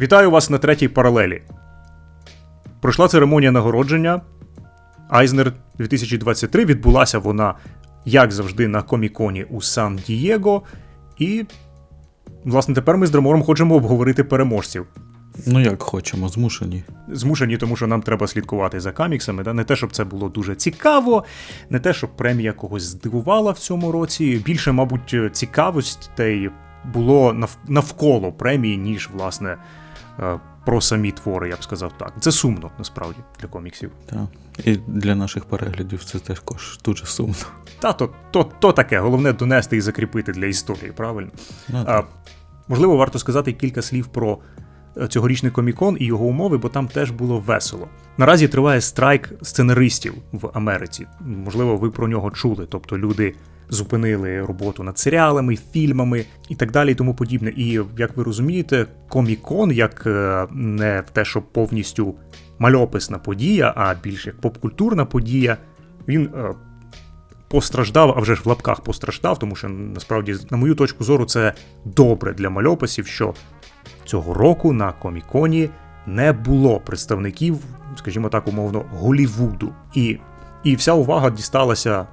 Вітаю вас на третій паралелі. Пройшла церемонія нагородження Айзнер 2023. Відбулася вона, як завжди, на коміконі у Сан-Дієго. І, власне, тепер ми з Драмором хочемо обговорити переможців. Ну як хочемо, змушені. Змушені, тому що нам треба слідкувати за коміксами. Да? Не те, щоб це було дуже цікаво, не те, щоб премія когось здивувала в цьому році. Більше, мабуть, цікавостей було навколо премії, ніж, власне, про самі твори, я б сказав так. Це сумно, насправді, для коміксів. Так. І для наших переглядів це також дуже сумно. Та то, то, то таке, головне донести і закріпити для історії, правильно? Ну, А, можливо, варто сказати кілька слів про е, цьогорічний комікон і його умови, бо там теж було весело. Наразі триває страйк сценаристів в Америці. Можливо, ви про нього чули. Тобто люди зупинили роботу над серіалами, фільмами і так далі, і тому подібне. І як ви розумієте, комікон, як е, не те, що повністю мальописна подія, а більш як попкультурна подія, він. е, Постраждав, а вже ж в лапках постраждав, тому що насправді, на мою точку зору, це добре для мальописів, що цього року на коміконі не було представників, скажімо так, умовно, Голівуду. І, і вся увага дісталася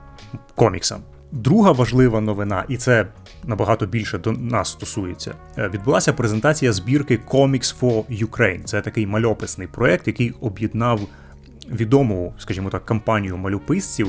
коміксам. Друга важлива новина, і це набагато більше до нас стосується. е, Відбулася презентація збірки Comics for Ukraine. Це такий мальописний проект, який об'єднав відому, скажімо так, кампанію малюписців,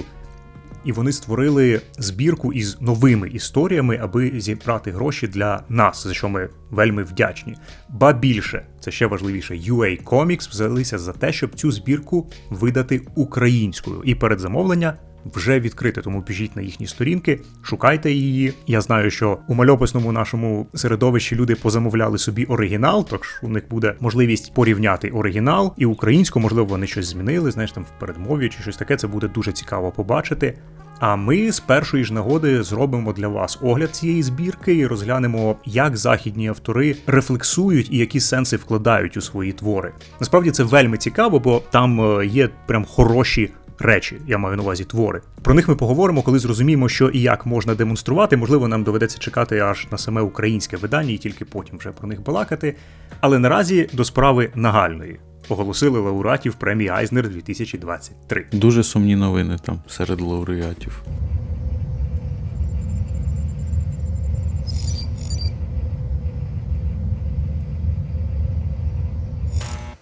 і вони створили збірку із новими історіями, аби зібрати гроші для нас, за що ми вельми вдячні. Ба більше, це ще важливіше, UA Comics взялися за те, щоб цю збірку видати українською. І передзамовлення вже відкрите, тому біжіть на їхні сторінки, шукайте її. Я знаю, що у мальописному нашому середовищі люди позамовляли собі оригінал, тож у них буде можливість порівняти оригінал і українську, можливо, вони щось змінили, знаєш, там в передмові чи щось таке. Це буде дуже цікаво побачити. А ми з першої ж нагоди зробимо для вас огляд цієї збірки і розглянемо, як західні автори рефлексують і які сенси вкладають у свої твори. Насправді це вельми цікаво, бо там е, є прям хороші. Речі, я маю на увазі твори. Про них ми поговоримо, коли зрозуміємо, що і як можна демонструвати. Можливо, нам доведеться чекати аж на саме українське видання, і тільки потім вже про них балакати. Але наразі до справи нагальної оголосили лауреатів премії Айзнер 2023. Дуже сумні новини там серед лауреатів.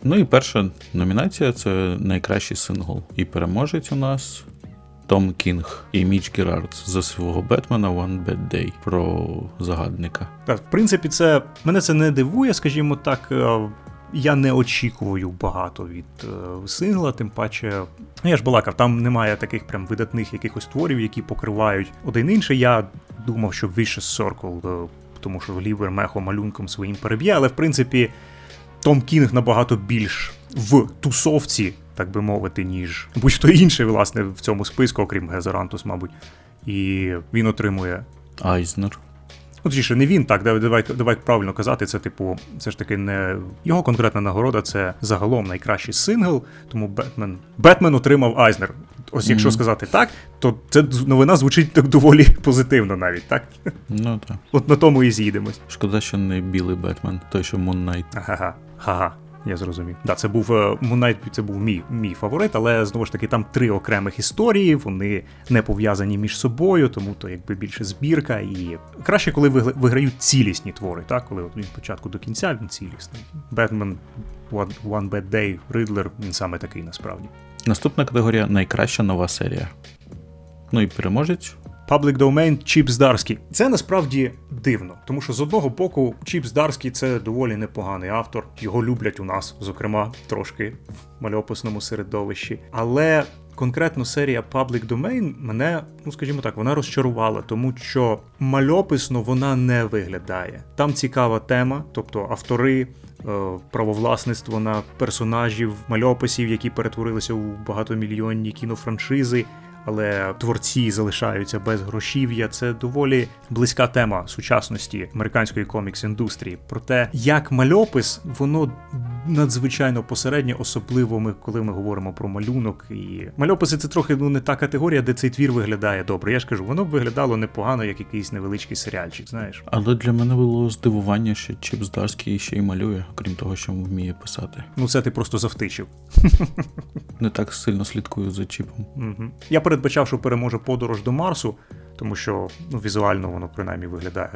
Ну і перша номінація це найкращий сингл. І переможець у нас Том Кінг і Міч Герардс за свого Бетмена One Bad Day про загадника. Так, в принципі, це мене це не дивує, скажімо так. е, Я не очікую багато від е, сингла, тим паче. Ну, я ж балакав, там немає таких прям видатних якихось творів, які покривають один інший. Я думав, що Vicious Circle, е, тому що Лівер мехо малюнком своїм переб'є, але в принципі Том Кінг набагато більш в тусовці, так би мовити, ніж будь-хто інший, власне, в цьому списку, окрім Гезерантус, мабуть. І він отримує Айзнер. Ну, точніше, не він так, давай, давай, правильно казати. Це, типу, це ж таки не його конкретна нагорода, це загалом найкращий сингл. Тому Бетмен Бетмен отримав Айзнер. Ось якщо Мгм. сказати так, то це новина звучить так доволі позитивно навіть, так? Ну так. От на тому і з'їдемось. Шкода, що не білий Бетмен, той, що Moon Knight. Ага, ага. Я зрозумів. Да, це був е, Moon це був мій, мій фаворит, але знову ж таки там три окремих історії, вони не пов'язані між собою, тому то якби більше збірка. І краще, коли виграють цілісні твори, так? Коли от від початку до кінця він цілісний. Бетмен, One, One Bad Day, Riddler, він саме такий насправді. Наступна категорія найкраща нова серія. Ну і переможець. Public Domain Чіп Здарський. Це насправді дивно, тому що з одного боку Чіп Здарський це доволі непоганий автор. Його люблять у нас, зокрема, трошки в мальописному середовищі. Але конкретно серія Public Domain мене, ну скажімо так, вона розчарувала, тому що мальописно вона не виглядає. Там цікава тема, тобто автори. е, Правовласництво на персонажів, мальописів, які перетворилися у багатомільйонні кінофраншизи, але творці залишаються без грошів'я. Це доволі близька тема сучасності американської комікс індустрії. Проте як мальопис, воно надзвичайно посереднє, особливо ми, коли ми говоримо про малюнок. І мальописи це трохи ну не та категорія, де цей твір виглядає добре. Я ж кажу, воно б виглядало непогано, як якийсь невеличкий серіальчик, знаєш. Але для мене було здивування, що Чіп Здарський ще й малює, крім того, що вміє писати. Ну це ти просто завтичив. Не так сильно слідкую за Чіпом. Угу. Я передбачав, що переможе подорож до Марсу, тому що ну, візуально воно принаймні виглядає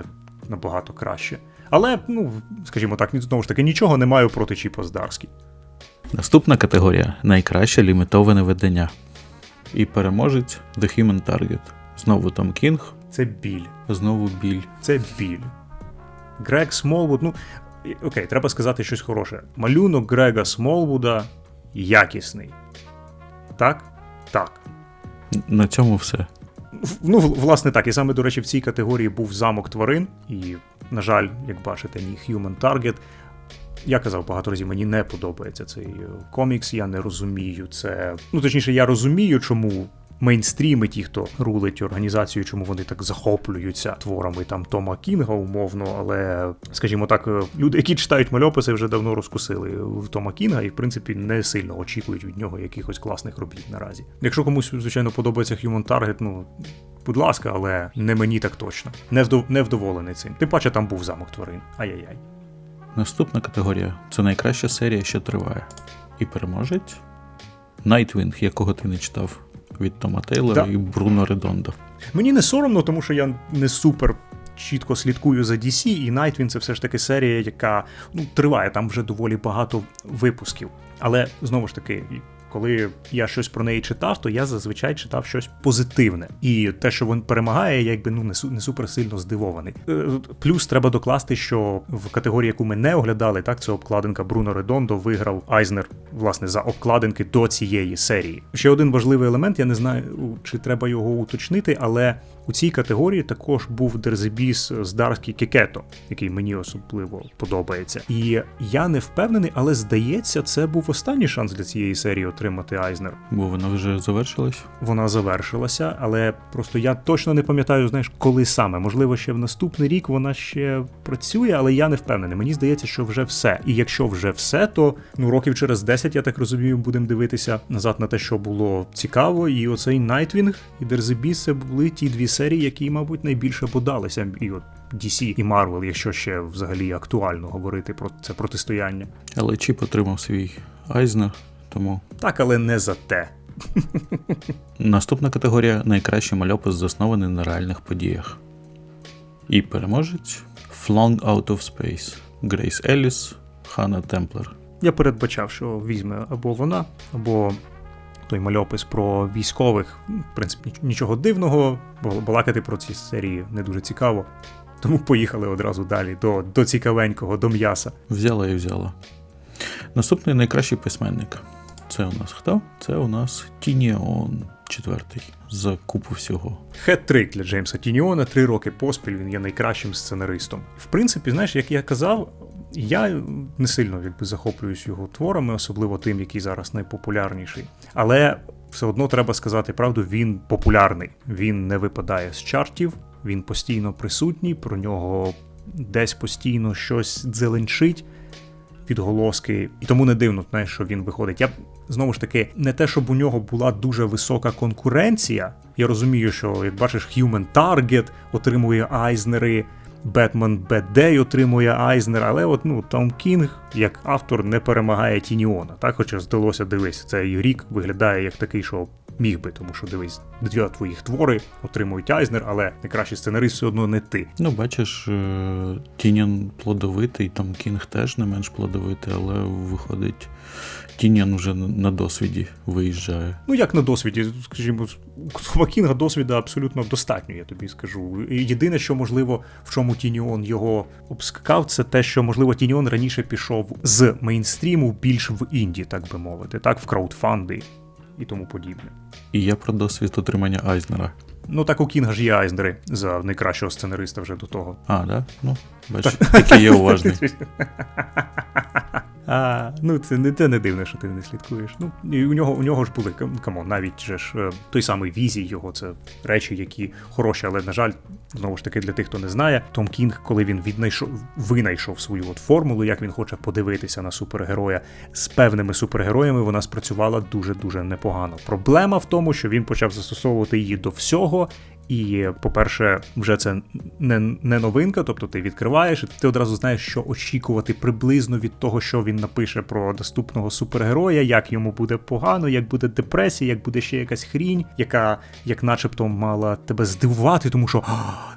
набагато краще. Але, ну, скажімо так, знову ж таки, нічого не маю проти Чіпа Здарський. Наступна категорія найкраще лімітоване видання. І переможець The Human Target. Знову Том Кінг, Це біль. знову біль. Це біль. Грег Смолвуд, ну, окей, треба сказати щось хороше. Малюнок Грега Смолвуда якісний. Так? Так. На цьому все. Ну, власне так. І саме, до речі, в цій категорії був замок тварин, і, на жаль, як бачите, ні Human Target. Я казав багато разів, мені не подобається цей е, комікс, я не розумію це. Ну, точніше, я розумію, чому мейнстріми, ті, хто рулить організацію, чому вони так захоплюються творами там Тома Кінга, умовно, але, скажімо так, е, люди, які читають мальописи, вже давно розкусили в Тома Кінга і, в принципі, не сильно очікують від нього якихось класних робіт наразі. Якщо комусь, звичайно, подобається Human Target, ну. Будь ласка, але не мені так точно. Не, вдов... не вдоволений цим. Тим паче там був замок тварин. Ай-яй-яй. Наступна категорія це найкраща серія, що триває. І переможець Nightwing, якого ти не читав від Тома Тейлора Да. і Бруно Редондо. Мені не соромно, тому що я не супер чітко слідкую за DC, і Nightwing це все ж таки серія, яка ну, триває, там вже доволі багато випусків. Але знову ж таки. Коли я щось про неї читав, то я зазвичай читав щось позитивне. І те, що він перемагає, я якби ну не, су- не супер сильно здивований. Е, Плюс треба докласти, що в категорії, яку ми не оглядали, так це обкладинка Бруно Редондо виграв Айзнер власне за обкладинки до цієї серії. Ще один важливий елемент, я не знаю, чи треба його уточнити, але у цій категорії також був Дерзебіс з Дарський Кекето, який мені особливо подобається. І я не впевнений, але здається, це був останній шанс для цієї серії отримати Айзнер. Бо вона вже завершилась. Вона завершилася, але просто я точно не пам'ятаю, знаєш, коли саме. Можливо, ще в наступний рік вона ще працює, але я не впевнений. Мені здається, що вже все. І якщо вже все, то ну років через 10, я так розумію, будемо дивитися назад на те, що було цікаво. І оцей Nightwing і Дерзебіс це були ті дві серії, які, мабуть, найбільше подалися. І от DC і Marvel, якщо ще взагалі актуально говорити про це протистояння. Але Чіп отримав свій Айзнер, тому Так, але не за те. Наступна категорія найкращий мальопис заснований на реальних подіях. І переможець Flung Out of Space Грейс Елліс, Ханна Темплер. Я передбачав, що візьме або вона, або той мальопис про військових. В принципі, ніч- нічого дивного, бо балакати про ці серії не дуже цікаво. Тому поїхали одразу далі до, до цікавенького, до м'яса. Взяла і взяла. Наступний найкращий письменник. Це у нас хто? Це у нас Тініон четвертий за купу всього. Хет-трик для Джеймса Тініона, три роки поспіль він є найкращим сценаристом. В принципі, знаєш, як я казав, я не сильно якби захоплююсь його творами, особливо тим, який зараз найпопулярніший. Але все одно треба сказати правду, він популярний. Він не випадає з чартів, він постійно присутній, про нього десь постійно щось дзеленчить відголоски, і тому не дивно, знаєш, що він виходить. Я знову ж таки не те, щоб у нього була дуже висока конкуренція. Я розумію, що як бачиш, Human Target отримує Айзнери, Batman Беддей отримує Айзнер, але от ну Том Кінг як автор не перемагає Тініона. Так, хоча здалося, дивись, цей рік виглядає як такий, що міг би, тому що дивись, дві твоїх твори отримують Айзнер, але найкращий сценарист все одно не ти. Ну, бачиш, е, Тініан плодовитий, там Кінг теж не менш плодовитий, але виходить, Тініан вже на- досвіді виїжджає. Ну, як на досвіді, скажімо, у Кінга досвіду абсолютно достатньо, я тобі скажу. Єдине, що можливо, в чому Тініон його обскакав, це те, що можливо Тініон раніше пішов з мейнстріму більш в інді, так би мовити, так, в краудфанди і тому подібне. І я про досвід отримання Айзнера. Ну так у Кінга ж є Айзнери за найкращого сценариста вже до того. А, да? Ну, бачиш, такий є уважний. А, ну, це не, це не дивно, що ти не слідкуєш. Ну, і у нього, у нього ж були, кам- камон, навіть же ж е, той самий візій його, це речі, які хороші, але, на жаль, знову ж таки, для тих, хто не знає, Том Кінг, коли він віднайшов, винайшов свою от формулу, як він хоче подивитися на супергероя з певними супергероями, вона спрацювала дуже-дуже непогано. Проблема в тому, що він почав застосовувати її до всього. І, по-перше, вже це не, не новинка, тобто ти відкриваєш, і ти одразу знаєш, що очікувати приблизно від того, що він напише про наступного супергероя, як йому буде погано, як буде депресія, як буде ще якась хрінь, яка, як начебто, мала тебе здивувати, тому що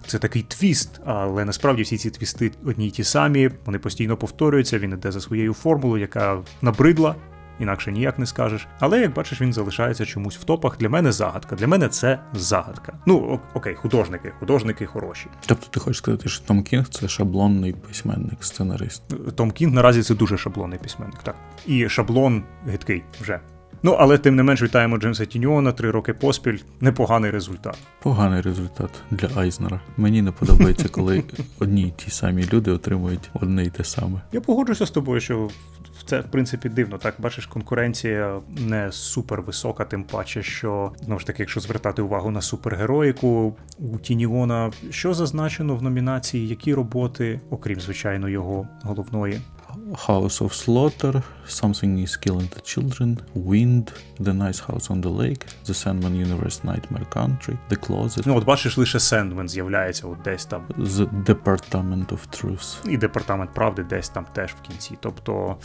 це такий твіст. Але насправді всі ці твісти одні й ті самі, вони постійно повторюються. Він іде за своєю формулою, яка набридла. Інакше ніяк не скажеш. Але як бачиш, він залишається чомусь в топах. Для мене загадка. Для мене це загадка. Ну окей, художники, художники хороші. Тобто ти хочеш сказати, що Том Кінг це шаблонний письменник, сценарист. Том Кінг наразі це дуже шаблонний письменник, так. І шаблон гидкий вже. Ну, але тим не менш вітаємо Джеймса Тіньона, три роки поспіль. Непоганий результат. Поганий результат для Айзнера. Мені не подобається, коли одні й ті самі люди отримують одне й те саме. Я погоджуся з тобою, що це в принципі дивно. Так, бачиш, конкуренція не супер висока, тим паче, що знову ж таки, якщо звертати увагу на супергероїку у Тініона, що зазначено в номінації, які роботи, окрім звичайно його головної. House of Slaughter, Something is Killing the Children, Wind, The Nice House on the Lake, The Sandman Universe Nightmare Country, The Closet, Ну, от бачиш, лише Сендмен з'являється от десь там. The Department of Truth. І департамент правди десь там теж в кінці. Тобто,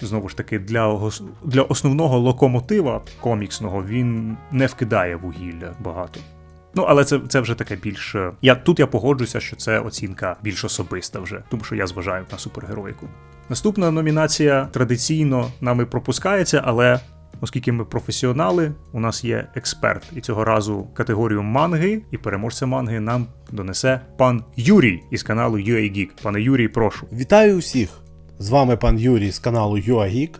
знову ж таки, для, для основного локомотива коміксного він не вкидає вугілля багато. Ну, але це, це вже таке більш. е, Я, тут я погоджуся, що це оцінка більш особиста вже, тому що я зважаю на супергероїку. Наступна номінація традиційно нами пропускається, але оскільки ми професіонали, у нас є експерт. І цього разу категорію манги і переможця манги нам донесе пан Юрій із каналу UA Geek. Пане Юрій, прошу. Вітаю усіх! З вами пан Юрій з каналу UAGeek,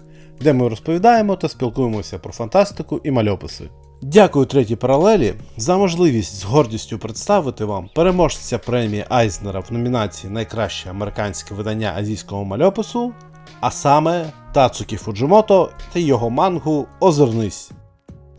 де ми розповідаємо та спілкуємося про фантастику і мальописи. Дякую третій паралелі за можливість з гордістю представити вам переможця премії Айзнера в номінації Найкраще американське видання азійського мальопису, а саме Тацукі Фуджимото та його мангу Озирнись.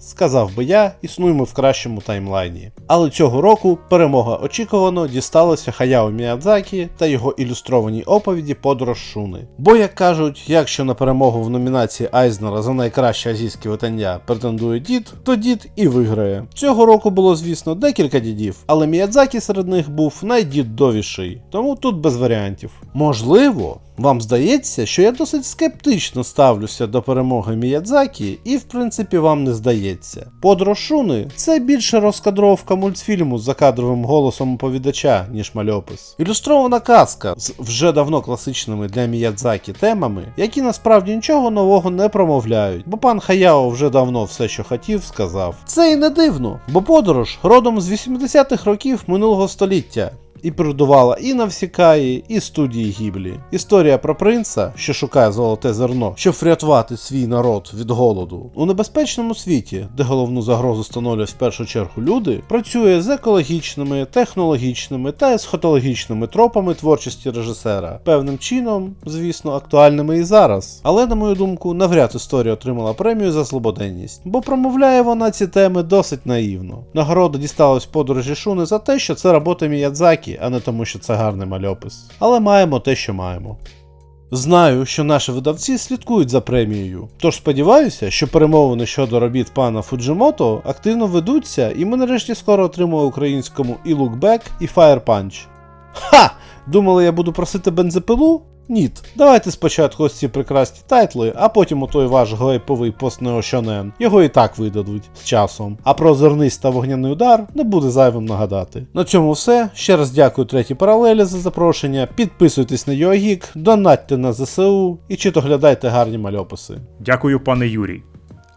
Сказав би я, існуємо в кращому таймлайні. Але цього року перемога очікувано дісталася Хаяо Міядзакі та його ілюстрованій оповіді Подорож Шуни. Бо, як кажуть, якщо на перемогу в номінації Айзнера за найкраще азійське видання претендує дід, то дід і виграє. Цього року було, звісно, декілька дідів, але Міядзакі серед них був найдіддовіший, тому тут без варіантів. Можливо, вам здається, що я досить скептично ставлюся до перемоги Міядзакі, і в принципі вам не здається. Подорож Шуни це більше розкадровка мультфільму з закадровим голосом оповідача, ніж мальопис. Ілюстрована казка з вже давно класичними для Міядзакі темами, які насправді нічого нового не промовляють, бо пан Хаяо вже давно все, що хотів, сказав. Це і не дивно, бо подорож родом з 80-х років минулого століття і продувала і Навсікаї, і студії Гіблі. Історія про принца, що шукає золоте зерно, щоб врятувати свій народ від голоду. У небезпечному світі, де головну загрозу становлять в першу чергу люди, працює з екологічними, технологічними та есхотологічними тропами творчості режисера, певним чином, звісно, актуальними і зараз. Але, на мою думку, навряд історія отримала премію за злободенність, бо промовляє вона ці теми досить наївно. Нагорода дісталась подорожі Шуни за те, що це робота Міядзакі, а не тому, що це гарний мальопис. Але маємо те, що маємо. Знаю, що наші видавці слідкують за премією, тож сподіваюся, що перемовини щодо робіт пана Фуджимото активно ведуться, і ми нарешті скоро отримаємо українському і Lookback, і Fire Punch. Ха! Думали, я буду просити бензопилу? Ніт. Давайте спочатку ось ці прекрасні тайтли, а потім отой ваш гайповий пост Шонен. Його і так видадуть з часом. А про зернист та вогняний удар не буде зайвим нагадати. На цьому все. Ще раз дякую третій паралелі за запрошення. Підписуйтесь на Йогік, донатьте на ЗСУ і чи то глядайте гарні мальописи. Дякую, пане Юрій.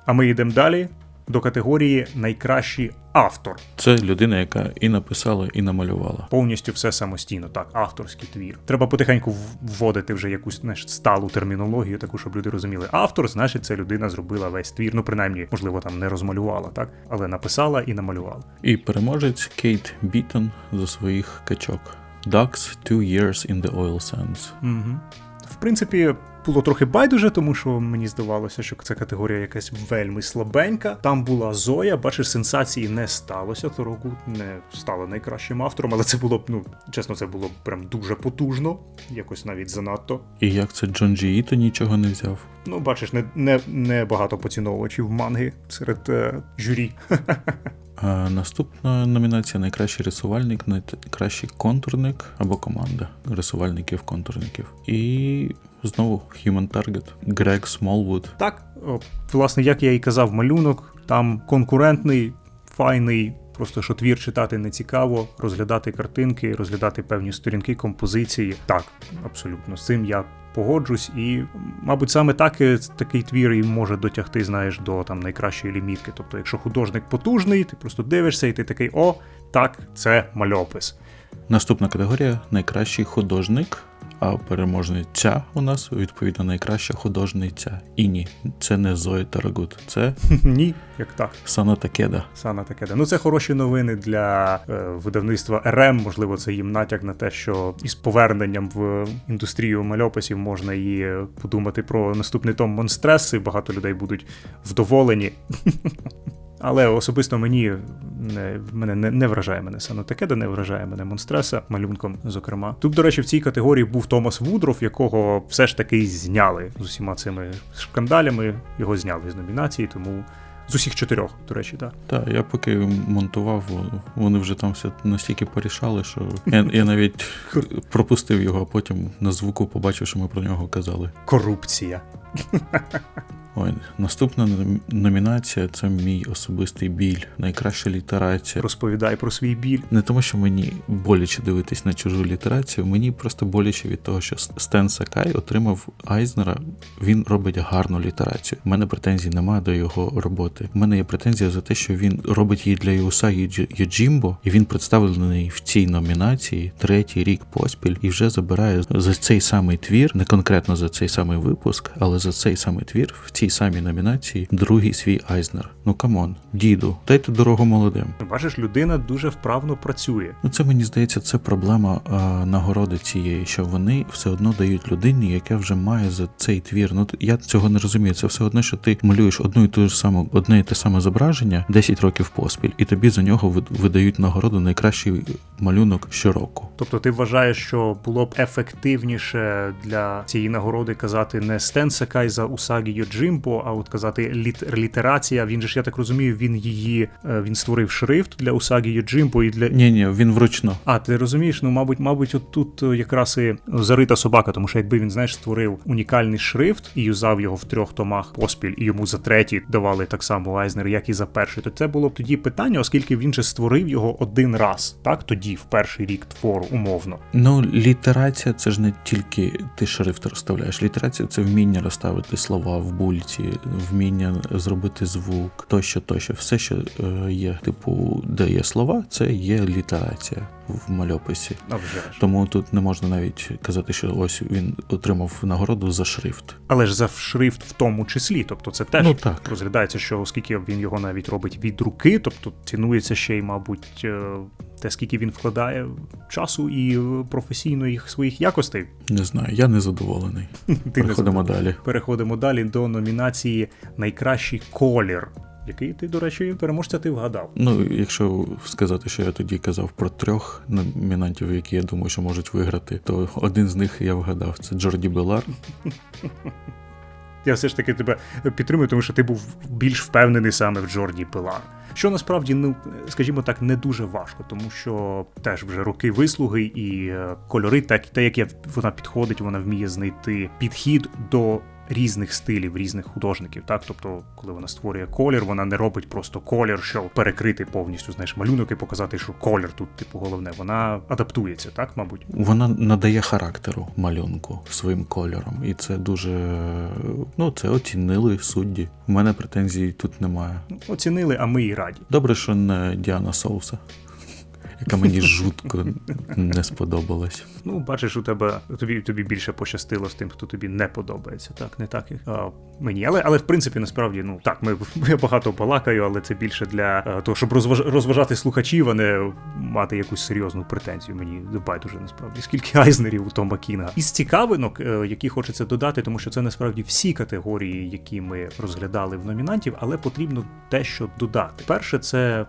А ми йдемо далі до категорії Найкращий автор. Це людина, яка і написала, і намалювала. Повністю все самостійно, так, авторський твір. Треба потихеньку вводити вже якусь знаєш, сталу термінологію, таку, щоб люди розуміли. Автор, значить, це людина зробила весь твір. Ну, принаймні, можливо, там не розмалювала, так, але написала і намалювала. І переможець Кейт Бітон за своїх качок. Ducks Two Years in the Oil Sands. Угу. В принципі, було трохи байдуже, тому що мені здавалося, що ця категорія якась вельми слабенька. Там була Зоя, бачиш, сенсації не сталося. Торогут не стала найкращим автором, але це було б, ну чесно, це було б прям дуже потужно, якось навіть занадто. І як це Джон Джі Іто нічого не взяв? Ну, бачиш, не, не, не багато поціновувачів манги серед е, журі. Наступна номінація найкращий рисувальник, найкращий контурник або команда рисувальників-контурників. І знову Human Target Грег Смолвуд. Так, власне, як я і казав, малюнок там конкурентний, файний. Просто що твір читати не цікаво, розглядати картинки, розглядати певні сторінки, композиції. Так, абсолютно з цим я погоджусь, і, мабуть, саме так і такий твір і може дотягти, знаєш, до там найкращої лімітки. Тобто, якщо художник потужний, ти просто дивишся, і ти такий о, так, це мальопис. Наступна категорія найкращий художник. А переможниця у нас відповідно найкраща художниця. І ні, це не Зоя Тарагут, це Ні, як так. Сана Такеда. Сана таке. Ну це хороші новини для е, видавництва РМ. Можливо, це їм натяк на те, що із поверненням в індустрію мальописів можна і подумати про наступний том Монстрес, і багато людей будуть вдоволені. Але особисто мені не, мене не, не вражає мене Сано Такеда, не вражає мене Монстреса малюнком, зокрема. Тут, до речі, в цій категорії був Томас Вудров, якого все ж таки зняли з усіма цими шкандалями. Його зняли з номінації, тому з усіх чотирьох, до речі, так. Так, я поки монтував, вони вже там все настільки порішали, що я, я навіть пропустив його, а потім на звуку побачив, що ми про нього казали. Корупція. Ой, наступна номінація це мій особистий біль, найкраща літерація. Розповідай про свій біль. Не тому, що мені боляче дивитись на чужу літерацію, мені просто боляче від того, що Стен Сакай отримав Айзнера. Він робить гарну літерацію. У мене претензій немає до його роботи. У мене є претензія за те, що він робить її для Юсагі Йоджімбо, і він представлений в цій номінації третій рік поспіль і вже забирає за цей самий твір, не конкретно за цей самий випуск, але за цей самий твір в цій самій номінації другий свій Айзнер. Ну камон, діду, дайте дорогу молодим. Бачиш, людина дуже вправно працює. Ну, це мені здається, це проблема а, нагороди цієї, що вони все одно дають людині, яка вже має за цей твір. Ну я цього не розумію. Це все одно, що ти малюєш одну і ту ж саму, одне і те саме зображення 10 років поспіль, і тобі за нього видають нагороду найкращий малюнок щороку. Тобто ти вважаєш, що було б ефективніше для цієї нагороди казати не Стен Секай за Усагі Йоджимбо, а от казати літ, літерація. Він же ж я так розумію, він її е, він створив шрифт для Усагі Йоджимбо і для. Ні, ні, він вручну. А, ти розумієш, ну мабуть, мабуть, от тут е, якраз і зарита собака, тому що якби він знаєш створив унікальний шрифт і юзав його в трьох томах поспіль, і йому за третій давали так само Айзнер, як і за перший, то це було б тоді питання, оскільки він же створив його один раз, так тоді, в перший рік твору, умовно. Ну, літерація це ж не тільки ти шрифт розставляєш. Літерація це вміння розставити слова в бульці, вміння зробити звук, тощо, тощо. Все, що е, є, типу, де є слова, це є літерація в мальописі. А вже ж. Тому тут не можна навіть казати, що ось він отримав нагороду за шрифт. Але ж за шрифт в тому числі, тобто це теж Ну, так. розглядається, що оскільки він його навіть робить від руки, тобто цінується ще й, мабуть, е, те, скільки він вкладає часу і професійної своїх якостей. Не знаю, я не задоволений. Ти не Переходимо забув. далі. Переходимо далі до номінації Найкращий колір, який ти, до речі, переможця ти вгадав. Ну, якщо сказати, що я тоді казав про трьох номінантів, які я думаю, що можуть виграти, то один з них я вгадав. Це Джорді Белар. Я все ж таки тебе підтримую, тому що ти був більш впевнений саме в Джорді Пилар. Що насправді, ну скажімо так, не дуже важко, тому що теж вже роки вислуги і е, кольори, так те, як я- вона підходить, вона вміє знайти підхід до різних стилів, різних художників. Так, тобто, коли вона створює колір, вона не робить просто колір, щоб перекрити повністю знаєш малюнок і показати, що колір тут, типу, головне. Вона адаптується, так, мабуть. Вона надає характеру малюнку своїм кольором. І це дуже. Ну, це оцінили судді. У мене претензій тут немає. Ну, Оцінили, а ми і раді. Добре, що не Діана Соуса. Яка мені жутко не сподобалась. Ну, бачиш, у тебе тобі тобі більше пощастило з тим, хто тобі не подобається. Так, не так а, мені. Але, але в принципі, насправді, ну так, ми я багато балакаю, але це більше для а, того, щоб розваж, розважати слухачів, а не мати якусь серйозну претензію. Мені байдуже насправді. Скільки айзнерів у Тома Кінга. Із цікавинок, е, які хочеться додати, тому що це насправді всі категорії, які ми розглядали в номінантів, але потрібно дещо додати. Перше, це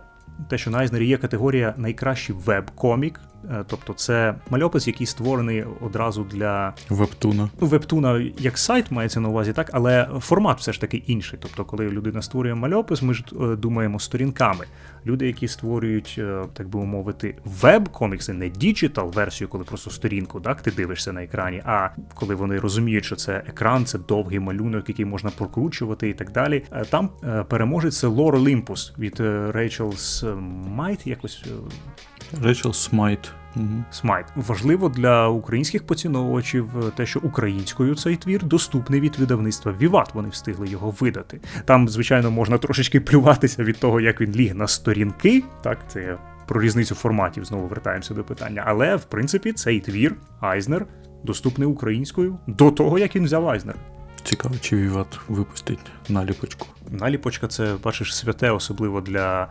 те, що на Айзнері є категорія найкращий веб-комік, тобто це мальопис, який створений одразу для Вебтуна. ну, вебтуна як сайт мається на увазі, так, але формат все ж таки інший. Тобто, коли людина створює мальопис, ми ж е, думаємо сторінками. Люди, які створюють, е, так би мовити, веб-комікси, не діджитал версію, коли просто сторінку, так, ти дивишся на екрані, а коли вони розуміють, що це екран, це довгий малюнок, який можна прокручувати і так далі. е, Там е, переможець це Лор Олімпус від Рейчел Смайт, якось е, Рейчел Смайт. Мгм. Смайт. Важливо для українських поціновувачів е, те, що українською цей твір доступний від видавництва Віват. Вони встигли його видати. Там, звичайно, можна трошечки плюватися від того, як він ліг на сторінки. Так, це про різницю форматів знову вертаємося до питання. Але в принципі цей твір Айзнер доступний українською до того, як він взяв Айзнер. Цікаво, чи Віват випустить наліпочку. Наліпочка це бачиш святе, особливо для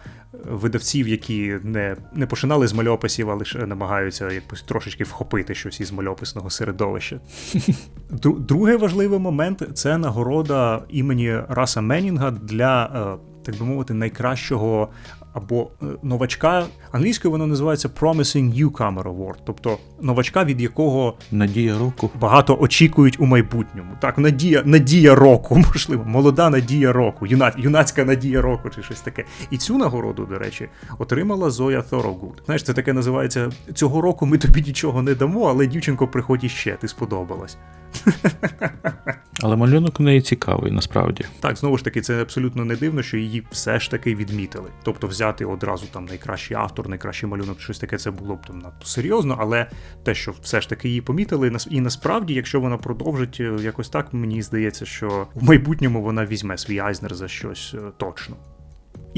видавців, які не, не починали з мальописів, а лише намагаються якось трошечки вхопити щось із мальописного середовища. Дру- Другий важливий момент це нагорода імені Раса Менінга для, е, так би мовити, найкращого або е, новачка. Англійською воно називається Promising Newcomer Award, тобто новачка, від якого Надія року. багато очікують у майбутньому. Так, надія, надія року, можливо, молода надія року, юна, юнацька надія року чи щось таке. І цю нагороду, до речі, отримала Зоя Thorogood. Знаєш, це таке називається цього року ми тобі нічого не дамо, але дівчинко, приходь іще, ти сподобалась. Але малюнок у неї цікавий, насправді. Так, знову ж таки, це абсолютно не дивно, що її все ж таки відмітили. Тобто взяти одразу там найкращий автор, найкращий малюнок, щось таке, це було б там надто серйозно, але те, що все ж таки її помітили, і насправді, якщо вона продовжить е, якось так, мені здається, що в майбутньому вона візьме свій Айзнер за щось е, точно.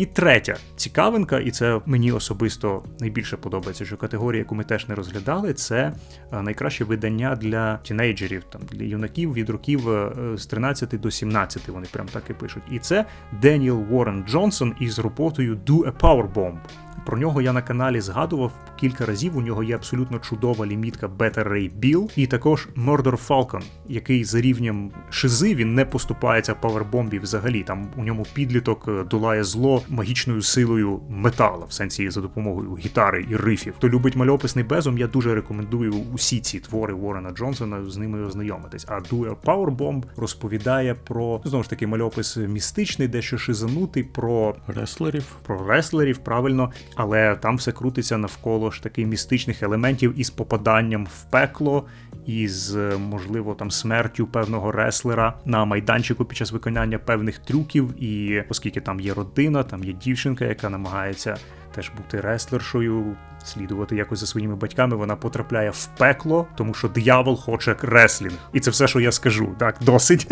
І третя цікавинка, і це мені особисто найбільше подобається, що категорія, яку ми теж не розглядали, це е, найкраще видання для тінейджерів, там для юнаків від років е, з 13 до 17, вони прям так і пишуть. І це Деніел Уоррен Джонсон із роботою Do a Powerbomb. Про нього я на каналі згадував кілька разів. У нього є абсолютно чудова лімітка Better Ray Bill і також Murder Falcon, який за рівнем шизи він не поступається павербомбі взагалі. Там у ньому підліток е, долає зло магічною силою метала, в сенсі за допомогою гітари і рифів. Хто любить мальописний безум, я дуже рекомендую усі ці твори Уоррена Джонсона з ними ознайомитись. А Duel Powerbomb розповідає про знову ж таки мальопис містичний, дещо шизанутий, про Реслерів. про реслерів, правильно, але там все крутиться навколо ж таких містичних елементів із попаданням в пекло, із, е, можливо, там смертю певного реслера на майданчику під час виконання певних трюків. І оскільки там є родина, там є дівчинка, яка намагається теж бути реслершою. Слідувати якось за своїми батьками, вона потрапляє в пекло, тому що диявол хоче реслінг. І це все, що я скажу. Так, досить.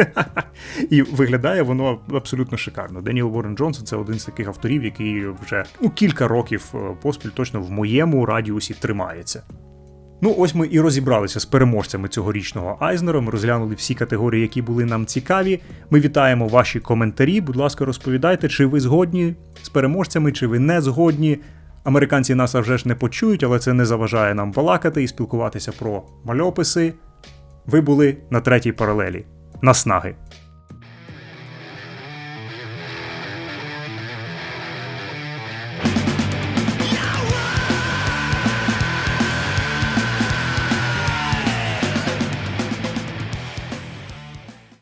І виглядає воно абсолютно шикарно. Деніел Уоррен Джонсон це один з таких авторів, який вже ну, кілька років е, поспіль точно в моєму радіусі тримається. Ну, ось ми і розібралися з переможцями цьогорічного Айзнера. Ми розглянули всі категорії, які були нам цікаві. Ми вітаємо ваші коментарі. Будь ласка, розповідайте, чи ви згодні з переможцями, чи ви не згодні. Американці нас вже ж не почують, але це не заважає нам балакати і спілкуватися про мальописи. Ви були на третій паралелі. Наснаги!